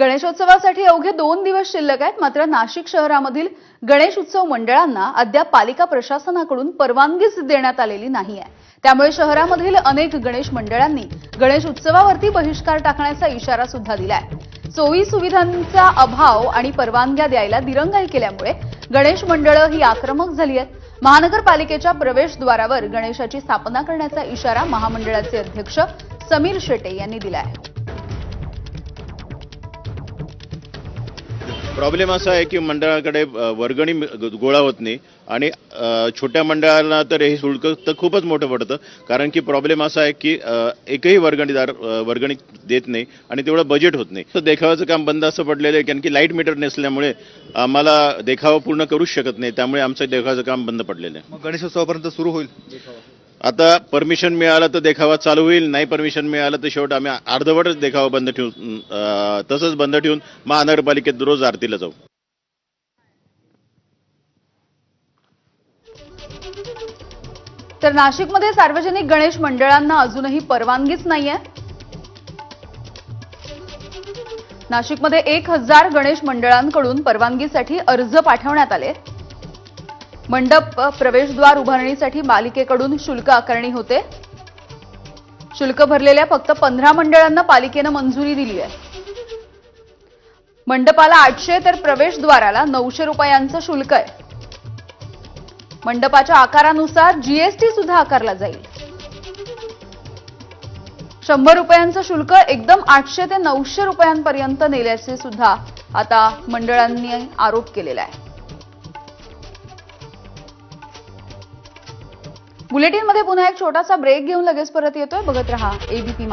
गणेशोत्सवासाठी अवघे दोन दिवस शिल्लक आहेत. मात्र नाशिक शहरामधील गणेश उत्सव मंडळांना अद्याप पालिका प्रशासनाकडून परवानगीच देण्यात आलेली नाही आहे त्यामुळे शहरामधील अनेक गणेश मंडळांनी गणेश उत्सवावरती बहिष्कार टाकण्याचा इशारा सुद्धा दिलाय. सोयी सुविधांचा अभाव आणि परवानग्या द्यायला दिरंगाई केल्यामुळे गणेश मंडळं ही आक्रमक झाली आहेत. महानगरपालिकेच्या प्रवेशद्वारावर गणेशाची स्थापना करण्याचा इशारा महामंडळाचे अध्यक्ष समीर शेटे यांनी दिला आहे प्रॉब्लेम असा आहे की मंडळाकडे वर्गणी गोळा होत नाही आणि छोट्या मंडळाला तर हे शुल्क तर खूपच मोठं पडतं. कारण की प्रॉब्लेम असा आहे की एकही वर्गणीदार वर्गणी देत नाही आणि तेवढं बजेट होत नाही. तर देखावाचं काम बंद असं पडलेलं आहे कारण की लाइट मीटर नसल्यामुळे आम्हाला देखावा पूर्ण करूच शकत नाही. त्यामुळे आमचं देखावाचं काम बंद पडलेलं आहे. मग गणेशोत्सवापर्यंत सुरू होईल. आता परमिशन मिळालं तर देखावा चालू होईल नाही परमिशन मिळालं तर शेवट आम्ही अर्धवटच देखावा बंद ठेवून तसंच बंद ठेवून महानगरपालिकेत रोज आरतीला जाऊ. तर नाशिकमध्ये सार्वजनिक गणेश मंडळांना अजूनही परवानगीच नाहीये. नाशिकमध्ये एक हजार गणेश मंडळांकडून परवानगीसाठी अर्ज पाठवण्यात आले. मंडप प्रवेशद्वार उभारणीसाठी पालिकेकडून शुल्क आकारणी होते. शुल्क भरलेल्या फक्त पंधरा मंडळांना पालिकेनं मंजुरी दिली आहे. मंडपाला आठशे तर प्रवेशद्वाराला नऊशे रुपयांचं शुल्क आहे. मंडपाच्या आकारानुसार जीएसटी सुद्धा आकारला जाईल. शंभर रुपयांचं शुल्क एकदम आठशे ते नऊशे रुपयांपर्यंत नेल्याचे सुद्धा आता मंडळांनी आरोप केलेला आहे. बुलेटिनमध्ये पुन्हा एक छोटासा ब्रेक घेऊन लगेच परत येतोय. बघत रहा एबीपी